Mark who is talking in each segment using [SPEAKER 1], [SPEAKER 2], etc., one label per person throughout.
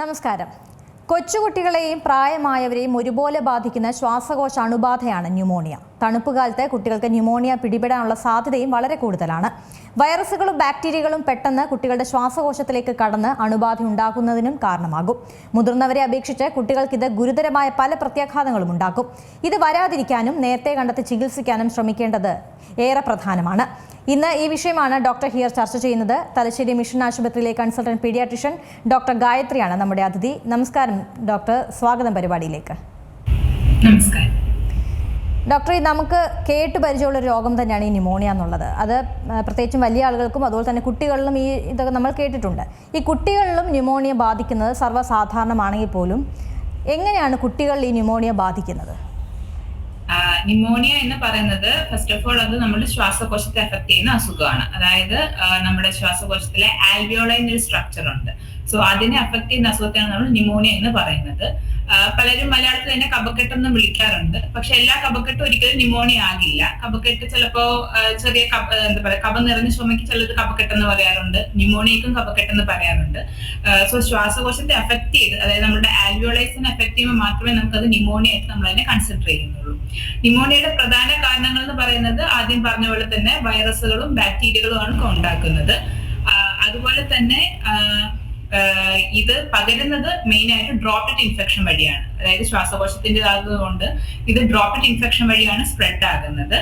[SPEAKER 1] നമസ്കാരം. കൊച്ചുകുട്ടികളെയും പ്രായമായവരെയും ഒരുപോലെ ബാധിക്കുന്ന ശ്വാസകോശ അണുബാധയാണ് ന്യൂമോണിയ. തണുപ്പ് കാലത്ത് കുട്ടികൾക്ക് ന്യൂമോണിയ പിടിപെടാനുള്ള സാധ്യതയും വളരെ കൂടുതലാണ്. വൈറസുകളും ബാക്ടീരിയകളും പെട്ടെന്ന് കുട്ടികളുടെ ശ്വാസകോശത്തിലേക്ക് കടന്ന് അണുബാധ ഉണ്ടാക്കുന്നതിനും കാരണമാകും. മുതിർന്നവരെ അപേക്ഷിച്ച് കുട്ടികൾക്ക് ഇത് ഗുരുതരമായ പല പ്രത്യാഘാതങ്ങളും ഉണ്ടാക്കും. ഇത് വരാതിരിക്കാനും നേരത്തെ കണ്ടെത്തി ചികിത്സിക്കാനും ശ്രമിക്കേണ്ടത് ഏറെ പ്രധാനമാണ്. ഇന്ന് ഈ വിഷയമാണ് ഡോക്ടർ ഹിയർ ചർച്ച ചെയ്യുന്നത്. തലശ്ശേരി മിഷൻ ആശുപത്രിയിലെ കൺസൾട്ടന്റ് പീഡിയാട്രിഷ്യൻ ഡോക്ടർ ഗായത്രിയാണ് നമ്മുടെ അതിഥി. നമസ്കാരം ഡോക്ടർ. സ്വാഗതം പരിപാടിയിലേക്ക്.
[SPEAKER 2] നമസ്കാരം.
[SPEAKER 1] ഡോക്ടർ നമുക്ക് കേട്ട് പരിചയമുള്ള ഒരു രോഗം തന്നെയാണ് ഈ ന്യൂമോണിയ എന്നുള്ളത്. അത് പ്രത്യേകിച്ചും വലിയ ആളുകൾക്കും അതുപോലെ തന്നെ കുട്ടികളിലും ഈ ഇതൊക്കെ നമ്മൾ കേട്ടിട്ടുണ്ട്. ഈ കുട്ടികളിലും ന്യൂമോണിയ ബാധിക്കുന്നത് സർവസാധാരണമാണെങ്കിൽ പോലും എങ്ങനെയാണ് കുട്ടികൾ ഈ ന്യൂമോണിയ ബാധിക്കുന്നത്?
[SPEAKER 2] ന്യൂമോണിയ എന്ന് പറയുന്നത് ഫസ്റ്റ് ഓഫ് ഓൾ അത് നമ്മുടെ ശ്വാസകോശത്തെ എഫക്ട് ചെയ്യുന്ന അസുഖമാണ്. അതായത് നമ്മുടെ ശ്വാസകോശത്തിലെ ആൽവിയോള എന്നൊരു സ്ട്രക്ചർ ഉണ്ട്. സോ അതിനെ എഫക്ട് ചെയ്യുന്ന അസുഖത്തെയാണ് നമ്മൾ ന്യൂമോണിയ എന്ന് പറയുന്നത്. പലരും മലയാളത്തിൽ തന്നെ കഫക്കെട്ടെന്ന് വിളിക്കാറുണ്ട്. പക്ഷെ എല്ലാ കപക്കെട്ടും ഒരിക്കലും ന്യൂമോണിയ ആകില്ല. കപക്കെട്ട് ചിലപ്പോ ചെറിയ കപ എന്താ പറയാ കഫം നിറഞ്ഞ ചുമയ്ക്ക് ചിലത് കഫക്കെട്ടെന്ന് പറയാറുണ്ട്. ന്യൂമോണിയക്കും കഫക്കെട്ടെന്ന് പറയാറുണ്ട്. സോ ശ്വാസകോശത്തെ എഫക്ട് ചെയ്ത് അതായത് നമ്മുടെ ആൽവിയോളൈസിനെ എഫക്ട് ചെയ്യുമ്പോൾ മാത്രമേ നമുക്ക് അത് ന്യൂമോണിയ ആയിട്ട് നമ്മൾ അതിനെ കൺസിഡർ ചെയ്യുന്നുള്ളൂ. ന്യൂമോണിയയുടെ പ്രധാന കാരണങ്ങൾ എന്ന് പറയുന്നത് ആദ്യം പറഞ്ഞ പോലെ തന്നെ വൈറസുകളും ബാക്ടീരിയകളുമാണ് ഉണ്ടാക്കുന്നത് അതുപോലെ തന്നെ ഇത് പകരുന്നത് മെയിൻ ആയിട്ട് ഡ്രോപ്ലെറ്റ് ഇൻഫെക്ഷൻ വഴിയാണ്. അതായത് ശ്വാസകോശത്തിന്റെ ആകുന്നതുകൊണ്ട് ഇത് ഡ്രോപ്ലെറ്റ് ഇൻഫെക്ഷൻ വഴിയാണ് സ്പ്രെഡ് ആകുന്നത്.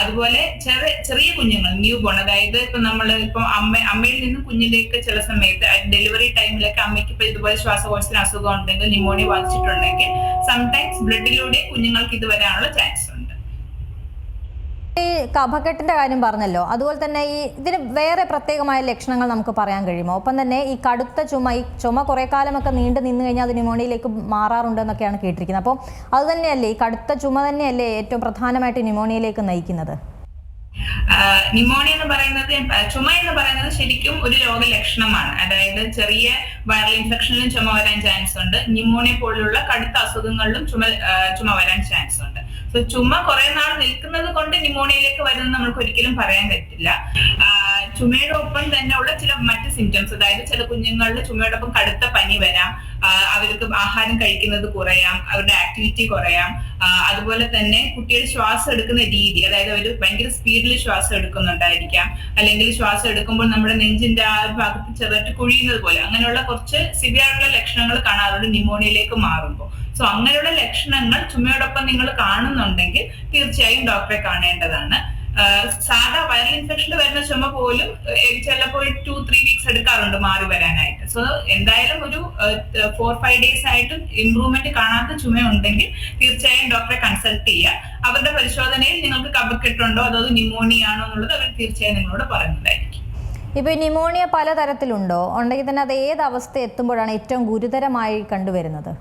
[SPEAKER 2] അതുപോലെ ചെറിയ ചെറിയ കുഞ്ഞുങ്ങൾ ന്യൂ ബോൺ അതായത് ഇപ്പൊ നമ്മൾ ഇപ്പൊ അമ്മ അമ്മയിൽ നിന്ന് കുഞ്ഞിലേക്ക് ചില സമയത്ത് ഡെലിവറി ടൈമിലൊക്കെ അമ്മയ്ക്ക് ഇപ്പൊ ഇതുപോലെ ശ്വാസകോശത്തിന് അസുഖം ഉണ്ടെങ്കിൽ ന്യൂമോണിയ ബാധിച്ചിട്ടുണ്ടെങ്കിൽ സംടൈംസ് ബ്ലഡിലൂടെ കുഞ്ഞുങ്ങൾക്ക് ഇത് വരാനുള്ള ചാൻസ്
[SPEAKER 1] ഈ കഫക്കെട്ടിന്റെ കാര്യം പറഞ്ഞല്ലോ. അതുപോലെ തന്നെ ഈ ഇതിന് വേറെ പ്രത്യേകമായ ലക്ഷണങ്ങൾ നമുക്ക് പറയാൻ കഴിയുമോ? ഒപ്പം തന്നെ ഈ കടുത്ത ചുമ ഈ ചുമ കുറേ കാലമൊക്കെ നീണ്ടു നിന്ന് കഴിഞ്ഞാൽ അത് ന്യൂമോണിയയിലേക്ക് മാറാറുണ്ട് എന്നൊക്കെയാണ് കേട്ടിരിക്കുന്നത്. അപ്പോൾ അത് തന്നെയല്ലേ ഈ കടുത്ത ചുമ തന്നെയല്ലേ ഏറ്റവും പ്രധാനമായിട്ട് ന്യൂമോണിയയിലേക്ക് നയിക്കുന്നത്?
[SPEAKER 2] ന്യൂമോണിയ എന്ന് പറയുന്നത് ചുമ എന്ന് പറയുന്നത് ശരിക്കും ഒരു രോഗലക്ഷണമാണ്. അതായത് ചെറിയ വൈറൽ ഇൻഫെക്ഷനിലും ചുമ വരാൻ ചാൻസ് ഉണ്ട്. ന്യൂമോണിയ പോലുള്ള കടുത്ത അസുഖങ്ങളിലും ചുമ ചുമ വരാൻ ചാൻസ് ഉണ്ട്. സോ ചുമ കുറെ നാൾ നിൽക്കുന്നത് കൊണ്ട് ന്യൂമോണിയയിലേക്ക് വരുന്നത് നമുക്ക് ഒരിക്കലും പറയാൻ പറ്റില്ല. ആ, ചുമയുടെ ഒപ്പം തന്നെ ഉള്ള ചില മറ്റ് സിംറ്റംസ് അതായത് ചില കുഞ്ഞുങ്ങളിൽ ചുമയോടൊപ്പം കടുത്ത പനി വരാം അവർക്ക് ആഹാരം കഴിക്കുന്നത് കുറയാം അവരുടെ ആക്ടിവിറ്റി കുറയാം അതുപോലെ തന്നെ കുട്ടിയുടെ ശ്വാസം എടുക്കുന്ന രീതി അതായത് അവർ ഭയങ്കര സ്പീഡിൽ ശ്വാസം എടുക്കുന്നുണ്ടായിരിക്കാം അല്ലെങ്കിൽ ശ്വാസം എടുക്കുമ്പോൾ നമ്മുടെ നെഞ്ചിന്റെ ആ ഭാഗത്ത് ചെറുതായിട്ട് കുഴിയുന്നത് പോലെ അങ്ങനെയുള്ള കുറച്ച് സിവിയായിട്ടുള്ള ലക്ഷണങ്ങൾ കാണാറുണ്ട് ന്യൂമോണിയയിലേക്ക് മാറുമ്പോൾ. സോ അങ്ങനെയുള്ള ലക്ഷണങ്ങൾ ചുമയോടൊപ്പം നിങ്ങൾ കാണുന്നുണ്ടെങ്കിൽ തീർച്ചയായും ഡോക്ടറെ കാണേണ്ടതാണ്. സാധാ വൈറൽ ഇൻഫെക്ഷൻ വരുന്ന ചുമ പോലും ചിലപ്പോൾ ടു ത്രീ വീക്സ് എടുക്കാറുണ്ട് മാറി വരാനായിട്ട്. സോ എന്തായാലും ഒരു ഫോർ ഫൈവ് ഡേയ്സ് ആയിട്ടും ഇംപ്രൂവ്മെന്റ് കാണാത്ത ചുമ ഉണ്ടെങ്കിൽ തീർച്ചയായും ഡോക്ടറെ കൺസൾട്ട് ചെയ്യുക. അവരുടെ പരിശോധനയിൽ നിങ്ങൾക്ക് കഫക്കെട്ടുണ്ടോ അതോ ന്യൂമോണിയ ആണോ എന്നുള്ളത് അവർ തീർച്ചയായും നിങ്ങളോട് പറയുന്നതായിരിക്കും.
[SPEAKER 1] ഇപ്പൊ ന്യൂമോണിയ പലതരത്തിലുണ്ടോ? ഉണ്ടെങ്കിൽ തന്നെ അത് ഏത് അവസ്ഥ എത്തുമ്പോഴാണ് ഏറ്റവും ഗുരുതരമായി കണ്ടുവരുന്നത്?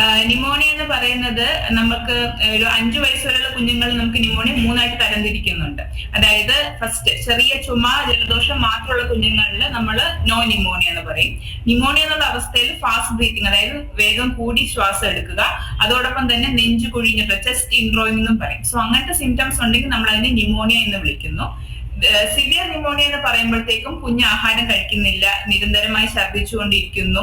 [SPEAKER 2] നിമോണിയ എന്ന് പറയുന്നത് നമുക്ക് ഒരു അഞ്ചു വയസ്സ് വരെയുള്ള കുഞ്ഞുങ്ങളിൽ നമുക്ക് ന്യൂമോണിയ മൂന്നായിട്ട് തരംതിരിക്കുന്നുണ്ട്. അതായത് ഫസ്റ്റ് ചെറിയ ചുമ ജലദോഷം മാത്രമുള്ള കുഞ്ഞുങ്ങളിൽ നമ്മൾ നോ ന്യൂമോണിയ എന്ന് പറയും. ന്യൂമോണിയ എന്നുള്ള അവസ്ഥയിൽ ഫാസ്റ്റ് ബ്രീത്തിങ് അതായത് വേഗം കൂടി ശ്വാസം എടുക്കുക. അതോടൊപ്പം തന്നെ നെഞ്ചു കുഴിഞ്ഞിട്ട് ചെസ്റ്റ് ഇൻഡ്രോയിങ് എന്നും പറയും. സോ അങ്ങനത്തെ സിംറ്റംസ് ഉണ്ടെങ്കിൽ നമ്മൾ അതിനെ ന്യൂമോണിയ എന്ന് വിളിക്കുന്നു. സിവിയർ ന്യൂമോണിയ എന്ന് പറയുമ്പോഴത്തേക്കും കുഞ്ഞ് ആഹാരം കഴിക്കുന്നില്ല നിരന്തരമായി ഛർദ്ദിച്ചുകൊണ്ടിരിക്കുന്നു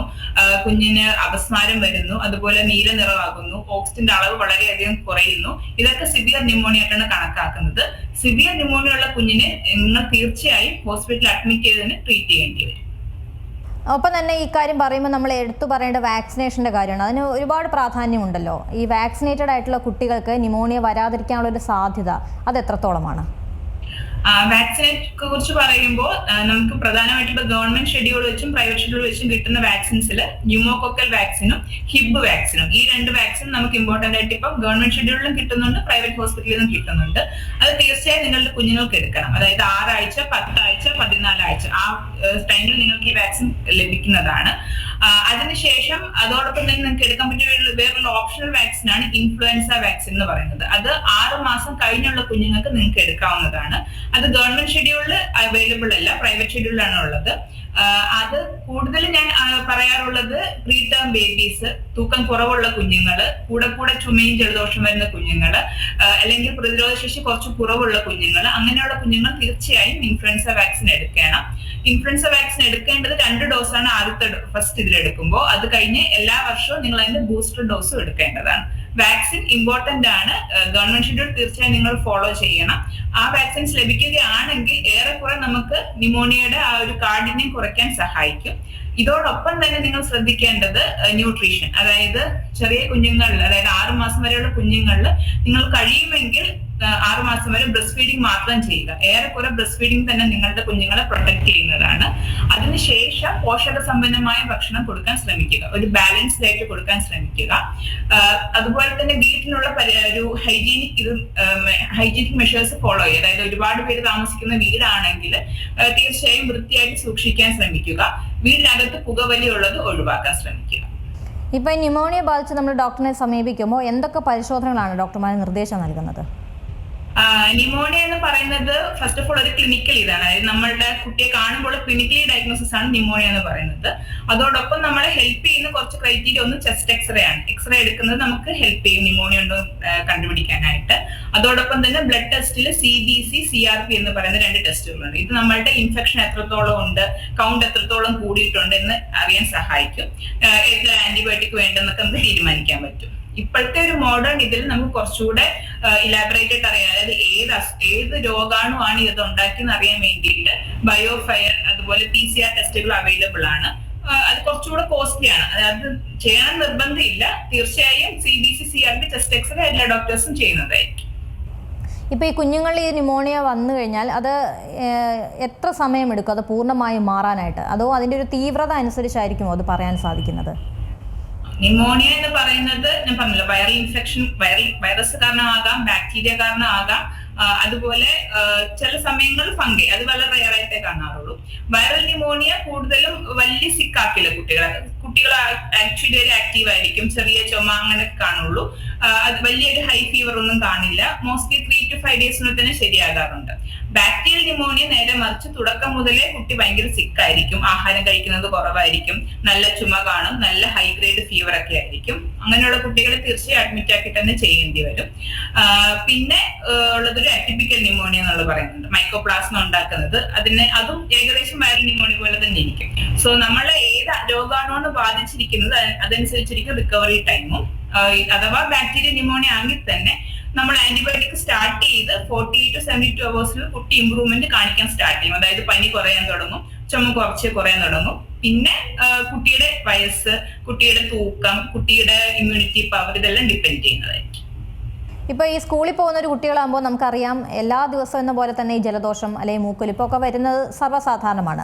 [SPEAKER 2] കുഞ്ഞിന് അപസ്മാരം വരുന്നു അതുപോലെ നീല നിറമാകുന്നു ഓക്സിജന്റെ അളവ് വളരെയധികം കുറയുന്നു. ഇതൊക്കെ സിവിയർ ന്യൂമോണിയ ആയിട്ടാണ് കണക്കാക്കുന്നത്. സിവിയർ ന്യൂമോണിയ ഉള്ള കുഞ്ഞിനെ നിങ്ങൾ തീർച്ചയായും ഹോസ്പിറ്റലിൽ അഡ്മിറ്റ് ചെയ്തതിന് ട്രീറ്റ് ചെയ്യേണ്ടി വരും.
[SPEAKER 1] ഒപ്പം തന്നെ ഈ കാര്യം പറയുമ്പോൾ നമ്മൾ എടുത്തു പറയേണ്ട വാക്സിനേഷന്റെ കാര്യമാണ്. അതിന് ഒരുപാട് പ്രാധാന്യമുണ്ടല്ലോ. ഈ വാക്സിനേറ്റഡ് ആയിട്ടുള്ള കുട്ടികൾക്ക് ന്യൂമോണിയ വരാതിരിക്കാനുള്ള ഒരു സാധ്യത അത് എത്രത്തോളമാണ്?
[SPEAKER 2] വാക്സിനെ കുറിച്ച് പറയുമ്പോൾ നമുക്ക് പ്രധാനമായിട്ടും ഗവൺമെന്റ് ഷെഡ്യൂൾ വെച്ചും പ്രൈവറ്റ് ഷെഡ്യൂൾ വെച്ചും കിട്ടുന്ന വാക്സിൻസിൽ ന്യൂമോകോക്കൽ വാക്സിനും ഹിബ് വാക്സിനും ഈ രണ്ട് വാക്സിൻ നമുക്ക് ഇമ്പോർട്ടന്റ് ആയിട്ട് ഇപ്പം ഗവൺമെന്റ് ഷെഡ്യൂളിലും കിട്ടുന്നുണ്ട് പ്രൈവറ്റ് ഹോസ്പിറ്റലിലും കിട്ടുന്നുണ്ട്. അത് തീർച്ചയായും നിങ്ങളുടെ കുഞ്ഞുങ്ങൾക്ക് എടുക്കണം. അതായത് ആറാഴ്ച പത്താഴ്ച പതിനാലാഴ്ച ആ ടൈമിൽ നിങ്ങൾക്ക് ഈ വാക്സിൻ ലഭിക്കുന്നതാണ്. അതിനുശേഷം അതോടൊപ്പം തന്നെ നിങ്ങൾക്ക് എടുക്കാൻ പറ്റിയ വേറൊരു- ഓപ്ഷണൽ വാക്സിൻ ആണ് ഇൻഫ്ലുവൻസ വാക്സിൻ എന്ന് പറയുന്നത്. അത് ആറ് മാസം കഴിഞ്ഞുള്ള കുഞ്ഞുങ്ങൾക്ക് നിങ്ങൾക്ക് എടുക്കാവുന്നതാണ്. അത് ഗവൺമെന്റ് ഷെഡ്യൂളിൽ അവൈലബിൾ അല്ല പ്രൈവറ്റ് ഷെഡ്യൂളിലാണ് ഉള്ളത്. അത് കൂടുതൽ ഞാൻ പറയാറുള്ളത് പ്രീ ടേം ബേബീസ് തൂക്കം കുറവുള്ള കുഞ്ഞുങ്ങൾ കൂടെ കൂടെ ചുമയും ജലദോഷം വരുന്ന കുഞ്ഞുങ്ങൾ അല്ലെങ്കിൽ പ്രതിരോധ ശേഷി കുറച്ച് കുറവുള്ള കുഞ്ഞുങ്ങൾ അങ്ങനെയുള്ള കുഞ്ഞുങ്ങൾ തീർച്ചയായും ഇൻഫ്ലുവൻസ വാക്സിൻ എടുക്കണം. ഇൻഫ്ലുവൻസ വാക്സിൻ എടുക്കേണ്ടത് രണ്ട് ഡോസാണ് ആദ്യത്തെ ഫസ്റ്റ് ഇതിൽ എടുക്കുമ്പോൾ അത് കഴിഞ്ഞ് എല്ലാ വർഷവും നിങ്ങൾ അതിന്റെ ബൂസ്റ്റർ ഡോസും എടുക്കേണ്ടതാണ്. വാക്സിൻ ഇമ്പോർട്ടന്റ് ആണ്. ഗവൺമെന്റ് ഷെഡ്യൂൾ തീർച്ചയായും നിങ്ങൾ ഫോളോ ചെയ്യണം. ആ വാക്സിൻസ് ലഭിക്കുകയാണെങ്കിൽ ഏറെക്കുറെ നമുക്ക് ന്യൂമോണിയയുടെ ആ ഒരു കാഠിന്യം കുറയ്ക്കാൻ സഹായിക്കും. ഇതോടൊപ്പം തന്നെ നിങ്ങൾ ശ്രദ്ധിക്കേണ്ടത് ന്യൂട്രീഷൻ അതായത് ചെറിയ കുഞ്ഞുങ്ങളിൽ അതായത് ആറു മാസം വരെയുള്ള കുഞ്ഞുങ്ങളിൽ നിങ്ങൾ കഴിയുമെങ്കിൽ ആറു മാസം വരെ ബ്രസ്റ്റ് ഫീഡിംഗ് മാത്രം ചെയ്യുക. ഏറെക്കുറെ ബ്രസ്റ്റ് ഫീഡിംഗ് തന്നെ നിങ്ങളുടെ കുഞ്ഞുങ്ങളെ പ്രൊട്ടക്ട് ചെയ്യുന്നതാണ്. അതിനുശേഷം പോഷക സമ്പന്നമായ ഭക്ഷണം കൊടുക്കാൻ ശ്രമിക്കുക. ഒരു ബാലൻസ് ഡയറ്റ് കൊടുക്കാൻ ശ്രമിക്കുക. അതുപോലെ തന്നെ വീട്ടിലുള്ള ഒരു ഹൈജീനിക് ഇത് ഹൈജീനിക് മെഷേഴ്സ് ഫോളോ ചെയ്യുക. അതായത് ഒരുപാട് പേര് താമസിക്കുന്ന വീടാണെങ്കിൽ തീർച്ചയായും വൃത്തിയായിട്ട് സൂക്ഷിക്കാൻ ശ്രമിക്കുക. വീടിനകത്ത് പുകവലി ഉള്ളത് ഒഴിവാക്കാൻ ശ്രമിക്കുക.
[SPEAKER 1] ഇപ്പൊ ന്യൂമോണിയ ബാധിച്ച് നമ്മൾ ഡോക്ടറിനെ സമീപിക്കുമ്പോൾ എന്തൊക്കെ പരിശോധനകളാണ് ഡോക്ടർമാർ നിർദ്ദേശം നൽകുന്നത്?
[SPEAKER 2] ന്യൂമോണിയ എന്ന് പറയുന്നത് ഫസ്റ്റ് ഓഫ് ഓൾ ഒരു ക്ലിനിക്കൽ ഇതാണ് അതായത് നമ്മളുടെ കുട്ടിയെ കാണുമ്പോൾ ക്ലിനിക്കലി ഡയഗ്നോസിസ് ആണ് ന്യൂമോണിയ എന്ന് പറയുന്നത്. അതോടൊപ്പം നമ്മളെ ഹെൽപ്പ് ചെയ്യുന്ന കുറച്ച് ക്രൈറ്റീരിയ ഒന്ന് ചെസ്റ്റ് എക്സ്റേ ആണ്. എക്സ്റേ എടുക്കുന്നത് നമുക്ക് ഹെൽപ്പ് ചെയ്യും ന്യൂമോണിയ ഉണ്ടോ കണ്ടുപിടിക്കാനായിട്ട്. അതോടൊപ്പം തന്നെ ബ്ലഡ് ടെസ്റ്റിൽ C B C C R P എന്ന് പറയുന്ന രണ്ട് ടെസ്റ്റുകളുണ്ട് ഇത് നമ്മളുടെ ഇൻഫെക്ഷൻ എത്രത്തോളം ഉണ്ട് കൗണ്ട് എത്രത്തോളം കൂടിയിട്ടുണ്ട് എന്ന് അറിയാൻ സഹായിക്കും. ഏത് ആന്റിബയോട്ടിക് വേണ്ടെന്നൊക്കെ നമുക്ക് തീരുമാനിക്കാൻ പറ്റും. ഇപ്പോഴത്തെ ഒരു മോഡേൺ ഇതിൽ നമുക്ക് കുറച്ചുകൂടെ ഇലാബറേറ്റഡ് അറിയാം. അതായത് ഏത് ഏത് രോഗാണുവാണ് ഇത് ഉണ്ടാക്കിയെന്ന് അറിയാൻ വേണ്ടിയിട്ട് ബയോഫയർ അതുപോലെ പി സി ആർ ടെസ്റ്റുകൾ അവൈലബിൾ ആണ്. അത് കുറച്ചുകൂടെ കോസ്റ്റ്ലി ആണ്. അത് ചെയ്യാൻ നിർബന്ധമില്ല. തീർച്ചയായും C B C C R B test X-ray എല്ലാ ഡോക്ടേഴ്സും ചെയ്യുന്നതായിരിക്കും.
[SPEAKER 1] ഇപ്പൊ ഈ കുഞ്ഞുങ്ങളിൽ ഈ ന്യൂമോണിയ വന്നു കഴിഞ്ഞാൽ അത് എത്ര സമയം എടുക്കും അത് പൂർണമായും മാറാനായിട്ട്? അതോ അതിന്റെ ഒരു തീവ്രത അനുസരിച്ചായിരിക്കുമോ അത് പറയാൻ സാധിക്കുന്നത്?
[SPEAKER 2] ന്യൂമോണിയ എന്ന് പറയുന്നത് ഞാൻ പറഞ്ഞല്ലോ വൈറൽ ഇൻഫെക്ഷൻ വൈറൽ വൈറസ് കാരണമാകാം ബാക്ടീരിയ കാരണമാകാം അതുപോലെ ചില സമയങ്ങളിൽ ഫംഗി അത് വളരെ റയർ ആയിട്ടേ കാണാറുള്ളൂ. വൈറൽ ന്യൂമോണിയ കൂടുതലും വലിയ സിക്കാക്കില്ല കുട്ടികളെ. കുട്ടികൾ ആക്ച്വലി ഒരു ആക്റ്റീവ് ആയിരിക്കും ചെറിയ ചുമ അങ്ങനെ കാണുള്ളൂ. അത് വലിയൊരു ഹൈ ഫീവർ ഒന്നും കാണില്ല. മോസ്റ്റ്ലി ത്രീ ടു ഫൈവ് ഡേയ്സിനുള്ളിൽ തന്നെ ശരിയാകാറുണ്ട്. ബാക്ടീരിയൽ ന്യൂമോണിയ നേരെ മറിച്ച് തുടക്കം മുതലേ കുട്ടി ഭയങ്കര സിക്കായിരിക്കും ആഹാരം കഴിക്കുന്നത് കുറവായിരിക്കും. നല്ല ചുമ കാണും. നല്ല ഹൈ ഗ്രേഡ് ഫീവർ ഒക്കെ ആയിരിക്കും. അങ്ങനെയുള്ള കുട്ടികളെ തീർച്ചയായും അഡ്മിറ്റ് ആക്കി തന്നെ ചെയ്യേണ്ടി വരും. പിന്നെ ഉള്ളതൊരു അറ്റിപ്പിക്കൽ ന്യൂമോണിയ എന്നുള്ള പറയുന്നുണ്ട്. മൈക്കോപ്ലാസ്മ ഉണ്ടാക്കുന്നത്. അതിന് അതും ഏകദേശം വൈറൽ ന്യൂമോണിയ പോലെ തന്നെ ഇരിക്കും. സോ നമ്മളെ ഏത് രോഗാണുവാണ് ബാധിച്ചിരിക്കുന്നത് അത് അതനുസരിച്ചിരിക്കും റിക്കവറി ടൈമും അഥവാ ബാക്ടീരിയ ന്യൂമോണിയ ആണെങ്കിൽ തന്നെ നമ്മൾ ആന്റിബയോട്ടിക് സ്റ്റാർട്ട് ചെയ്ത് ഫോർട്ടി ടു സെവന്റി ടു അവേഴ്സിൽ കുട്ടി ഇമ്പ്രൂവ്മെന്റ് കാണിക്കാൻ സ്റ്റാർട്ട് ചെയ്യും. അതായത് പനി കുറയാൻ തുടങ്ങും ചുമ കുറച്ച് കുറയാൻ തുടങ്ങും. പിന്നെ കുട്ടിയുടെ വയസ്സ് കുട്ടിയുടെ തൂക്കം കുട്ടിയുടെ ഇമ്മ്യൂണിറ്റി പവർ ഇതെല്ലാം ഡിപ്പെൻഡ് ചെയ്യുന്നതായിരിക്കും.
[SPEAKER 1] ഇപ്പോൾ ഈ സ്കൂളിൽ പോകുന്ന ഒരു കുട്ടികളാകുമ്പോൾ നമുക്കറിയാം എല്ലാ ദിവസവും എന്ന പോലെ തന്നെ ഈ ജലദോഷം അല്ലെങ്കിൽ മൂക്കൊലിപ്പ് ഒക്കെ വരുന്നത് സർവസാധാരണമാണ്.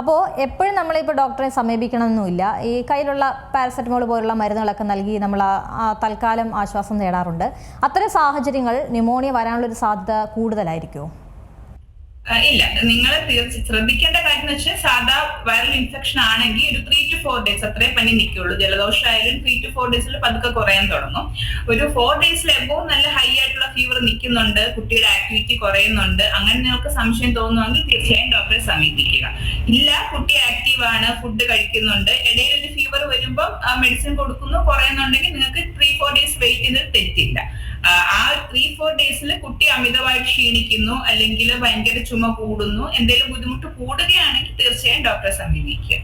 [SPEAKER 1] അപ്പോൾ എപ്പോഴും നമ്മളിപ്പോൾ ഡോക്ടറെ സമീപിക്കണമെന്നില്ല ഈ കയ്യിലുള്ള പാരസെറ്റമോൾ പോലുള്ള മരുന്നുകളൊക്കെ നൽകി നമ്മൾ തൽക്കാലം ആശ്വാസം നേടാറുണ്ട്. അത്തരം സാഹചര്യങ്ങൾ ന്യൂമോണിയ വരാനുള്ളൊരു സാധ്യത കൂടുതലായിരിക്കുമോ?
[SPEAKER 2] ഇല്ല. നിങ്ങൾ ശ്രദ്ധിക്കേണ്ട കാര്യം എന്ന് വെച്ചാൽ സാധാ വൈറൽ ഇൻഫെക്ഷൻ ആണെങ്കിൽ ഒരു ത്രീ ടു ഫോർ ഡേയ്സ് അത്രേ പനി നിൽക്കുള്ളൂ. ജലദോഷമായാലും ത്രീ ടു ഫോർ ഡേയ്സിൽ പതുക്കെ കുറയാൻ തുടങ്ങും. ഒരു ഫോർ ഡേയ്സിൽ എബോ നല്ല ഹൈ ആയിട്ടുള്ള ഫീവർ നിൽക്കുന്നുണ്ട്. കുട്ടിയുടെ ആക്ടിവിറ്റി കുറയുന്നുണ്ട്. അങ്ങനെ നിങ്ങൾക്ക് സംശയം തോന്നുവാണെങ്കിൽ തീർച്ചയായും ഡോക്ടറെ സമീപിക്കുക. ഇല്ല കുട്ടി ആക്റ്റീവ് ആണ് ഫുഡ് കഴിക്കുന്നുണ്ട്. ഇടയിൽ ഒരു ഫീവർ വരുമ്പോൾ മെഡിസിൻ കൊടുക്കുന്നു കുറയുന്നുണ്ടെങ്കിൽ നിങ്ങൾക്ക് ത്രീ ഫോർ ഡേയ്സ് വെയിറ്റ് ചെയ്ത് തെറ്റില്ല. ആ, ത്രീ ഫോർ ഡേയ്സിൽ കുട്ടി അമിതമായി ക്ഷീണിക്കുന്നു അല്ലെങ്കിൽ ഭയങ്കര ചുമ കൂടുന്നു എന്തെങ്കിലും ബുദ്ധിമുട്ട് കൂടുകയാണെങ്കിൽ തീർച്ചയായും ഡോക്ടറെ സമീപിക്കുക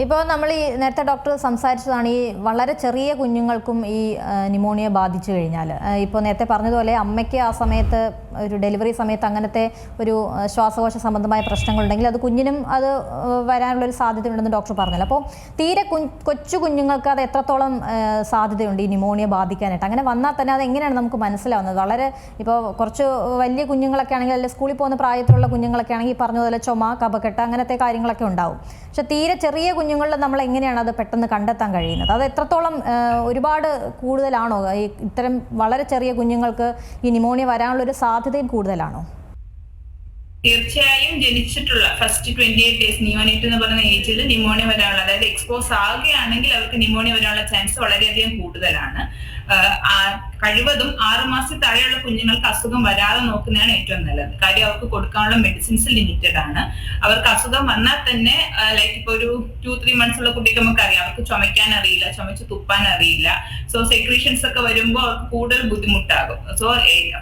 [SPEAKER 1] ഇപ്പോൾ നമ്മൾ ഈ നേരത്തെ ഡോക്ടർ സംസാരിച്ചതാണ് ഈ വളരെ ചെറിയ കുഞ്ഞുങ്ങൾക്കും ഈ ന്യൂമോണിയ ബാധിച്ചു കഴിഞ്ഞാൽ. ഇപ്പോൾ നേരത്തെ പറഞ്ഞതുപോലെ അമ്മയ്ക്ക് ആ സമയത്ത് ഒരു ഡെലിവറി സമയത്ത് അങ്ങനത്തെ ഒരു ശ്വാസകോശ സംബന്ധമായ പ്രശ്നങ്ങളുണ്ടെങ്കിൽ അത് കുഞ്ഞിനും അത് വരാനുള്ള ഒരു സാധ്യത ഉണ്ടെന്ന് ഡോക്ടർ പറഞ്ഞല്ലോ. അപ്പോൾ തീരെ കൊച്ചു കുഞ്ഞുങ്ങൾക്ക് അത് എത്രത്തോളം സാധ്യതയുണ്ട് ഈ ന്യൂമോണിയ ബാധിക്കാനായിട്ട്? അങ്ങനെ വന്നാൽ തന്നെ അത് എങ്ങനെയാണ് നമുക്ക് മനസ്സിലാവുന്നത്? വളരെ ഇപ്പോൾ കുറച്ച് വലിയ കുഞ്ഞുങ്ങളൊക്കെ ആണെങ്കിൽ അല്ലെങ്കിൽ സ്കൂളിൽ പോകുന്ന പ്രായത്തിലുള്ള കുഞ്ഞുങ്ങളൊക്കെ ആണെങ്കിൽ പറഞ്ഞതുപോലെ ചുമ കപക്കെട്ട് അങ്ങനത്തെ കാര്യങ്ങളൊക്കെ ഉണ്ടാവും. പക്ഷെ തീരെ ചെറിയ കുഞ്ഞുങ്ങളിൽ നമ്മൾ എങ്ങനെയാണ് അത് പെട്ടെന്ന് കണ്ടെത്താൻ കഴിയുന്നത്? അത് എത്രത്തോളം ഒരുപാട് കൂടുതലാണോ? ഇത്തരം വളരെ ചെറിയ കുഞ്ഞുങ്ങൾക്ക് ഈ ന്യൂമോണിയ വരാനുള്ള ഒരു സാധ്യതയും കൂടുതലാണോ?
[SPEAKER 2] തീർച്ചയായും ജനിച്ചിട്ടുള്ള first twenty eight days neonate എന്ന് പറയുന്ന ഏജിൽ ന്യൂമോണിയ വരാനുള്ള അതായത് എക്സ്പോസ് ആകുകയാണെങ്കിൽ അവർക്ക് ന്യൂമോണിയ വരാനുള്ള ചാൻസ് വളരെയധികം കൂടുതലാണ്. കഴിവതും ആറുമാസത്തിൽ താഴെയുള്ള കുഞ്ഞുങ്ങൾക്ക് അസുഖം വരാതെ നോക്കുന്നതാണ് ഏറ്റവും നല്ലത്. കാര്യം അവർക്ക് കൊടുക്കാനുള്ള മെഡിസിൻസ് ലിമിറ്റഡ് ആണ്. അവർക്ക് അസുഖം വന്നാൽ തന്നെ ലൈക്ക് ഇപ്പൊ ഒരു ടു ത്രീ മന്ത്സ് ഉള്ള കുട്ടിക്ക് നമുക്ക് അറിയാം അവർക്ക് ചുമയ്ക്കാൻ അറിയില്ല ചുമച്ച് തുപ്പാൻ അറിയില്ല. സോ സെക്രീഷൻസ് ഒക്കെ വരുമ്പോൾ അവർക്ക് കൂടുതൽ ബുദ്ധിമുട്ടാകും. സോ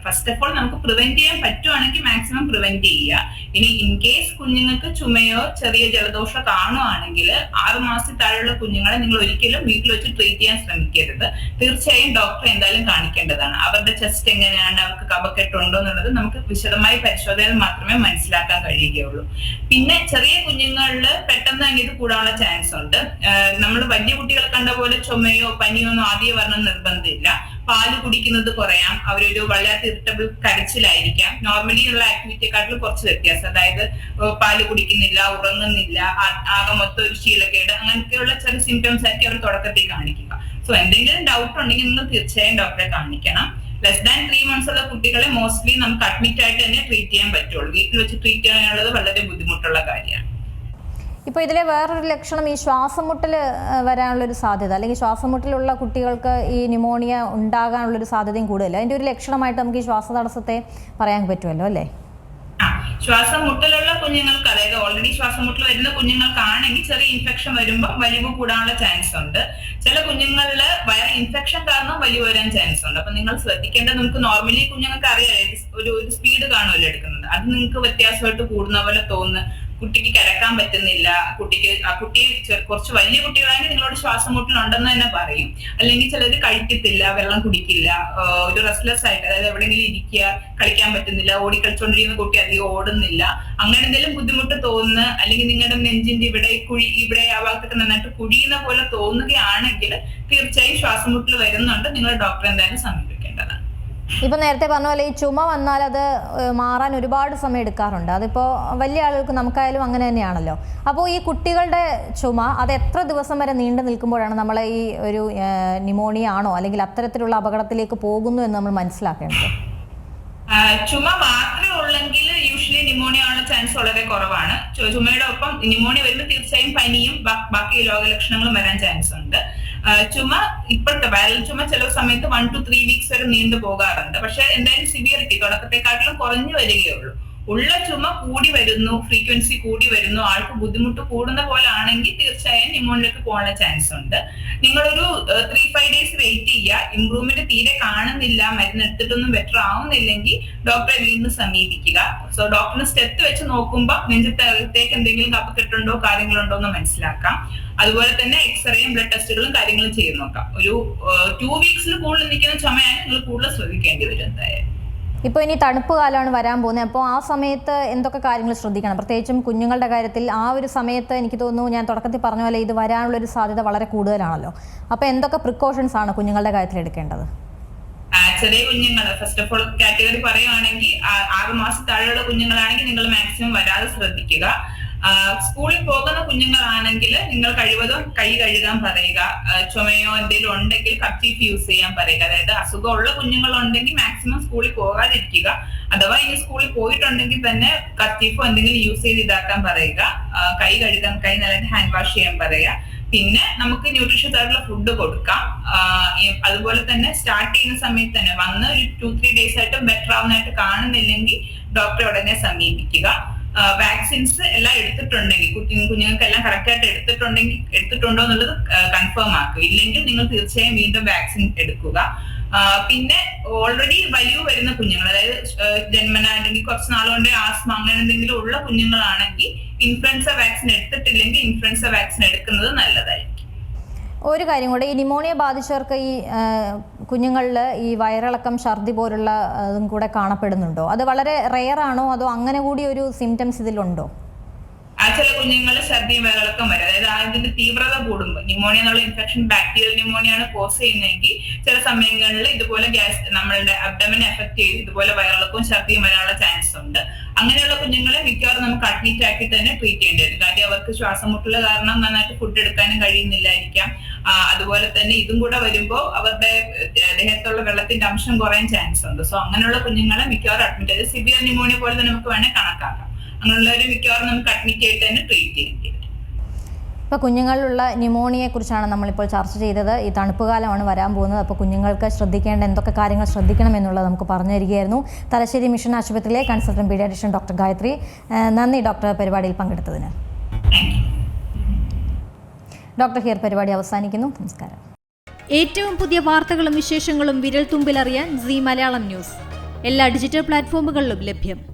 [SPEAKER 2] ഫസ്റ്റ് ഓഫ് ഓൾ നമുക്ക് പ്രിവെന്റ് ചെയ്യാൻ പറ്റുവാണെങ്കിൽ മാക്സിമം പ്രിവെന്റ് ചെയ്യുക. ഇനി ഇൻ കേസ് കുഞ്ഞുങ്ങൾക്ക് ചുമയോ ചെറിയ ജലദോഷമോ കാണുവാണെങ്കിൽ ആറുമാസത്തിൽ താഴെയുള്ള കുഞ്ഞുങ്ങളെ നിങ്ങൾ ഒരിക്കലും വീട്ടിൽ വെച്ച് ട്രീറ്റ് ചെയ്യാൻ ശ്രമിക്കരുത്. തീർച്ചയായും ഡോക്ടറെ എന്തായാലും കാണിക്കേണ്ടതാണ്. അവരുടെ ചെസ്റ്റ് എങ്ങനെയാണ് അവർക്ക് കപക്കെട്ടുണ്ടോ എന്നുള്ളത് നമുക്ക് വിശദമായി പരിശോധനയിൽ മാത്രമേ മനസ്സിലാക്കാൻ കഴിയുകയുള്ളൂ. പിന്നെ ചെറിയ കുഞ്ഞുങ്ങളിൽ പെട്ടെന്ന് തന്നെ ഇത് കൂടാനുള്ള ചാൻസ് ഉണ്ട്. നമ്മൾ വലിയ കുട്ടികളെ കണ്ട പോലെ ചുമയോ പനിയോ ഒന്നും ആദ്യം വരണം നിർബന്ധമില്ല. പാൽ കുടിക്കുന്നത് കുറയാം. അവരൊരു വല്ലാത്ത ഇറിറ്റബിൾ കരച്ചിലായിരിക്കാം. നോർമലി ഉള്ള ആക്ടിവിറ്റിയെക്കാട്ടിലും കുറച്ച് വ്യത്യാസം. അതായത് പാൽ കുടിക്കുന്നില്ല ഉറങ്ങുന്നില്ല ആകെ മൊത്തം ഒരു ശീലക്കേട് അങ്ങനത്തെയുള്ള ചെറിയ സിംറ്റംസ് ആയിരിക്കും അവർ തുടക്കത്തിൽ കാണിക്കുക. സോ എന്തെങ്കിലും ഡൗട്ട് ഉണ്ടെങ്കിൽ നിങ്ങൾ തീർച്ചയായും ഡോക്ടറെ കാണിക്കണം. ലെസ് ദാൻ ത്രീ മന്ത്സ് ഉള്ള കുട്ടികളെ മോസ്റ്റ്ലി നമുക്ക് അഡ്മിറ്റ് ആയിട്ട് തന്നെ ട്രീറ്റ് ചെയ്യാൻ പറ്റുള്ളൂ. വീട്ടിൽ വെച്ച് ട്രീറ്റ് ചെയ്യാനുള്ളത് വളരെ ബുദ്ധിമുട്ടുള്ള കാര്യമാണ്.
[SPEAKER 1] ഇപ്പോൾ ഇതിലെ വേറൊരു ലക്ഷണം ഈ ശ്വാസം വരാനുള്ള ഒരു സാധ്യത അല്ലെങ്കിൽ ശ്വാസം മുട്ടലുള്ള കുട്ടികൾക്ക് ഈ ന്യൂമോണിയ ഉണ്ടാകാനുള്ളൊരു സാധ്യതയും കൂടുതൽ. അതിന്റെ ഒരു ലക്ഷണമായിട്ട് നമുക്ക് ഈ ശ്വാസതടസ്സത്തെ പറയാൻ പറ്റുമല്ലോ അല്ലേ?
[SPEAKER 2] ശ്വാസം മുട്ടലുള്ള കുഞ്ഞുങ്ങൾക്ക് അതായത് ഓൾറെഡി ശ്വാസം മുട്ടൽ വരുന്ന കുഞ്ഞുങ്ങൾക്കാണെങ്കിൽ ചെറിയ ഇൻഫെക്ഷൻ വരുമ്പോൾ വലിവ് കൂടാനുള്ള ചാൻസ് ഉണ്ട്. ചില കുഞ്ഞുങ്ങളിൽ വയർ ഇൻഫെക്ഷൻ കാരണം വലിവ് വരാൻ ചാൻസ് ഉണ്ട്. അപ്പൊ നിങ്ങൾ ശ്രദ്ധിക്കേണ്ടത് നമുക്ക് നോർമലി കുഞ്ഞുങ്ങൾക്ക് അറിയാലേ ഒരു ഒരു സ്പീഡ് കാണുമല്ലോ എടുക്കുന്നത്. അത് നിങ്ങൾക്ക് വ്യത്യാസമായിട്ട് കൂടുന്ന പോലെ തോന്നുന്നു കുട്ടിക്ക് കിടക്കാൻ പറ്റുന്നില്ല കുട്ടിക്ക് ആ കുട്ടി കുറച്ച് വലിയ കുട്ടികളാണെങ്കിൽ നിങ്ങളോട് ശ്വാസം മുട്ടലുണ്ടെന്ന് തന്നെ പറയും. അല്ലെങ്കിൽ ചിലർ കഴിക്കത്തില്ല വെള്ളം കുടിക്കില്ല ഒരു റെസ്റ്റ്ലെസ് ആയിട്ട് അതായത് എവിടെയെങ്കിലും ഇരിക്കുക കളിക്കാൻ പറ്റുന്നില്ല ഓടി കളിച്ചോണ്ടിരിക്കുന്ന കുട്ടി അധികം ഓടുന്നില്ല. അങ്ങനെ എന്തെങ്കിലും ബുദ്ധിമുട്ട് തോന്നുന്ന അല്ലെങ്കിൽ നിങ്ങളുടെ നെഞ്ചിന്റെ ഇവിടെ കുഴി ഇവിടെ ആ ഭാഗത്തൊക്കെ നന്നായിട്ട് കുഴിയുന്ന പോലെ തോന്നുകയാണെങ്കിൽ തീർച്ചയായും ശ്വാസം മുട്ടൽ വരുന്നുണ്ട്. നിങ്ങൾ ഡോക്ടറെ എന്തായാലും സമീപിക്കേണ്ടതാണ്.
[SPEAKER 1] ഇപ്പം നേരത്തെ പറഞ്ഞ പോലെ ഈ ചുമ വന്നാൽ അത് മാറാൻ ഒരുപാട് സമയം എടുക്കാറുണ്ട്. അതിപ്പോ വലിയ ആളുകൾക്ക് നമുക്കായാലും അങ്ങനെ തന്നെയാണല്ലോ. അപ്പോൾ ഈ കുട്ടികളുടെ ചുമ അത് എത്ര ദിവസം വരെ നീണ്ടു നിൽക്കുമ്പോഴാണ് നമ്മളെ ഈ ഒരു ന്യൂമോണിയ ആണോ അല്ലെങ്കിൽ അത്തരത്തിലുള്ള അപകടത്തിലേക്ക് പോകുന്നു എന്ന് നമ്മൾ മനസ്സിലാക്കേണ്ടത്?
[SPEAKER 2] ചുമ മാത്രമേ ഉള്ളെങ്കിൽ യൂഷ്വലി ന്യൂമോണിയ ആണ് ചാൻസ് വളരെ കുറവാണ്. ചുമയുടെ ഒപ്പം ന്യൂമോണിയ വരുമ്പോൾ തീർച്ചയായും പനിയും ബാക്കി രോഗലക്ഷണങ്ങളും വരാൻ ചാൻസ് ഉണ്ട്. ചുമ ഇപ്പോഴത്തെ വൈറൽ ചുമ ചില സമയത്ത് വൺ ടു ത്രീ വീക്സ് വരെ നീണ്ടു പോകാറുണ്ട്. പക്ഷെ എന്തായാലും സിവിയറിറ്റി തുടക്കത്തെക്കാട്ടിലും കുറഞ്ഞു വരികയേ വരികയുള്ളൂ. ഉള്ള ചുമ കൂടി വരുന്നു ഫ്രീക്വൻസി കൂടി വരുന്നു ആൾക്ക് ബുദ്ധിമുട്ട് കൂടുന്ന പോലെ ആണെങ്കിൽ തീർച്ചയായും ന്യൂമോണിയക്ക് പോകാനുള്ള ചാൻസ് ഉണ്ട്. നിങ്ങളൊരു ത്രീ ഫൈവ് ഡേയ്സ് വെയിറ്റ് ചെയ്യുക. ഇംപ്രൂവ്മെന്റ് തീരെ കാണുന്നില്ല മരുന്ന് എടുത്തിട്ടൊന്നും ബെറ്റർ ആവുന്നില്ലെങ്കിൽ ഡോക്ടറെ വീണ്ടും സമീപിക്കുക. സോ ഡോക്ടറിന് സ്റ്റെപ്പ് വെച്ച് നോക്കുമ്പോൾ നെഞ്ചത്തേക്ക് എന്തെങ്കിലും കപ്പക്കെട്ടുണ്ടോ കാര്യങ്ങളുണ്ടോ എന്ന് മനസ്സിലാക്കാം. അതുപോലെ തന്നെ എക്സ്റേയും ബ്ലഡ് ടെസ്റ്റുകളും കാര്യങ്ങളും ചെയ്ത് നോക്കാം. ഒരു ടു വീക്സിൽ കൂടുതൽ നിൽക്കുന്ന ചുമയാണ് നിങ്ങൾ കൂടുതൽ ശ്രദ്ധിക്കേണ്ടി വരും എന്തായാലും.
[SPEAKER 1] ഇപ്പോൾ ഇനി തണുപ്പ് കാലമാണ് വരാൻ പോകുന്നത്. അപ്പോൾ ആ സമയത്ത് എന്തൊക്കെ കാര്യങ്ങൾ ശ്രദ്ധിക്കണം? പ്രത്യേകിച്ചും കുഞ്ഞുങ്ങളുടെ കാര്യത്തിൽ ആ ഒരു സമയത്ത് എനിക്ക് തോന്നുന്നു ഞാൻ തുടക്കത്തിൽ പറഞ്ഞ പോലെ ഇത് വരാനുള്ള ഒരു സാധ്യത വളരെ കൂടുതലാണല്ലോ. അപ്പോൾ എന്തൊക്കെ പ്രിക്കോഷൻസ് ആണ് കുഞ്ഞുങ്ങളുടെ കാര്യത്തിൽ എടുക്കേണ്ടത്?
[SPEAKER 2] ചെറിയ കുഞ്ഞുങ്ങൾ ഫസ്റ്റ് ഓഫ് ഓൾ കാറ്റഗറി പറയുവാണെങ്കിൽ ആ- ആറ് മാസം താഴെയുള്ള കുഞ്ഞുങ്ങളാണെങ്കിൽ നിങ്ങൾ മാക്സിമം വരാതെ ശ്രദ്ധിക്കുക. സ്കൂളിൽ പോകുന്ന കുഞ്ഞുങ്ങളാണെങ്കിൽ നിങ്ങൾ കഴിവതും കൈ കഴുകാൻ പറയുക. ചുമയോ എന്തെങ്കിലും ഉണ്ടെങ്കിൽ കർച്ചീഫ് യൂസ് ചെയ്യാൻ പറയുക. അതായത് അസുഖമുള്ള കുഞ്ഞുങ്ങളുണ്ടെങ്കിൽ മാക്സിമം സ്കൂളിൽ പോകാതിരിക്കുക. അഥവാ ഇനി സ്കൂളിൽ പോയിട്ടുണ്ടെങ്കിൽ തന്നെ കർച്ചീഫോ എന്തെങ്കിലും യൂസ് ചെയ്ത് ഇതാക്കാൻ പറയുക. കൈ കഴുകാൻ കൈ നല്ലതായിട്ട് ഹാൻഡ് വാഷ് ചെയ്യാൻ പറയുക. പിന്നെ നമുക്ക് ന്യൂട്രീഷ്യസ് ആയിട്ടുള്ള ഫുഡ് കൊടുക്കാം. അതുപോലെ തന്നെ സ്റ്റാർട്ട് ചെയ്യുന്ന സമയത്ത് തന്നെ വന്ന് ഒരു ടു ത്രീ ഡേയ്സ് ആയിട്ട് ബെറ്റർ ആവുന്നതായിട്ട് കാണുന്നില്ലെങ്കിൽ ഡോക്ടറെ ഉടനെ സമീപിക്കുക. വാക്സിൻസ് എല്ലാം എടുത്തിട്ടുണ്ടെങ്കിൽ കുട്ടി കുഞ്ഞുങ്ങൾക്ക് എല്ലാം കറക്റ്റ് ആയിട്ട് എടുത്തിട്ടുണ്ടെങ്കിൽ എടുത്തിട്ടുണ്ടോ എന്നുള്ളത് കൺഫേം ആക്കുക ഇല്ലെങ്കിൽ നിങ്ങൾ തീർച്ചയായും വീണ്ടും വാക്സിൻ എടുക്കുക. പിന്നെ ഓൾറെഡി വലിയ വരുന്ന കുഞ്ഞുങ്ങൾ അതായത് ജന്മന അല്ലെങ്കിൽ കുറച്ച് നാളുകൊണ്ട് ആസ്മ അങ്ങനെ എന്തെങ്കിലും ഉള്ള കുഞ്ഞുങ്ങളാണെങ്കിൽ ഇൻഫ്ലുവൻസ വാക്സിൻ എടുത്തിട്ടില്ലെങ്കിൽ ഇൻഫ്ലുവൻസ വാക്സിൻ എടുക്കുന്നത് നല്ലതായിരിക്കും.
[SPEAKER 1] ഒരു കാര്യം കൂടെ ഈ ന്യൂമോണിയ ബാധിച്ചവർക്ക് ഈ കുഞ്ഞുങ്ങളിൽ ഈ വയറിളക്കം ഛർദി പോലുള്ള ഇതും കൂടെ കാണപ്പെടുന്നുണ്ടോ? അത് വളരെ റെയർ ആണോ? അതോ അങ്ങനെ കൂടി ഒരു സിംറ്റംസ് ഇതിലുണ്ടോ?
[SPEAKER 2] ആ ചില കുഞ്ഞുങ്ങൾ ഛർദിയും വയറിളക്കം വരും. അതായത് അതിന്റെ തീവ്രത കൂടുമ്പോൾ ന്യൂമോണിയ എന്നുള്ള ഇൻഫെക്ഷൻ ബാക്ടീരിയൽ ന്യൂമോണിയ ആണ് കോസ് ചെയ്യുന്നതെങ്കിൽ ചില സമയങ്ങളിൽ ഇതുപോലെ ഗ്യാസ് നമ്മളുടെ അബ്ഡമിനെ എഫക്ട് ചെയ്ത് ഇതുപോലെ വയറിളക്കവും ഛർദിയും വരാനുള്ള ചാൻസ് ഉണ്ട്. അങ്ങനെയുള്ള കുഞ്ഞുങ്ങളെ മിക്കവാറും നമുക്ക് അഡ്മിറ്റ് ആക്കി തന്നെ ട്രീറ്റ് ചെയ്യേണ്ടി വരും. കാര്യം അവർക്ക് ശ്വാസം മുട്ടുള്ള കാരണം നന്നായിട്ട് ഫുഡ് എടുക്കാനും കഴിയുന്നില്ലായിരിക്കാം. അതുപോലെ തന്നെ ഇതും കൂടെ വരുമ്പോൾ അവരുടെ ദേഹത്തുള്ള വെള്ളത്തിന്റെ അംശം കുറയാൻ ചാൻസ് ഉണ്ട്. സോ അങ്ങനെയുള്ള കുഞ്ഞുങ്ങളെ മിക്കവാറും അഡ്മിറ്റ് ചെയ്ത് സിവിയർ ന്യൂമോണിയ പോലെ തന്നെ നമുക്ക് വേണേൽ കണക്കാക്കാം. അങ്ങനെയുള്ളവരെ മിക്കവാറും നമുക്ക് അഡ്മിറ്റ് ആയിട്ട് തന്നെ ട്രീറ്റ് ചെയ്യേണ്ടി
[SPEAKER 1] ഇപ്പോൾ കുഞ്ഞുങ്ങളിലുള്ള ന്യൂമോണിയെക്കുറിച്ചാണ് നമ്മളിപ്പോൾ ചർച്ച ചെയ്തത്. ഈ തണുപ്പ് കാലമാണ് വരാൻ പോകുന്നത്. അപ്പോൾ കുഞ്ഞുങ്ങൾക്ക് ശ്രദ്ധിക്കേണ്ട എന്തൊക്കെ കാര്യങ്ങൾ ശ്രദ്ധിക്കണം എന്നുള്ളത് നമുക്ക് പറഞ്ഞു തരികയായിരുന്നു. തലശ്ശേരി മിഷൻ ആശുപത്രിയിലെ കൺസൾട്ടൻ പീഡിയാട്രിഷ്യൻ ഡോക്ടർ ഗായത്രി. നന്ദി ഡോക്ടർ പരിപാടിയിൽ പങ്കെടുത്തതിന്. ഡോക്ടർ ഹിയർ പരിപാടി അവസാനിക്കുന്നു. നമസ്കാരം.
[SPEAKER 3] ഏറ്റവും പുതിയ വാർത്തകളും വിശേഷങ്ങളും വിരൽ തുമ്പിലറിയാൻ സി മലയാളം ന്യൂസ്. എല്ലാ ഡിജിറ്റൽ പ്ലാറ്റ്ഫോമുകളിലും ലഭ്യം.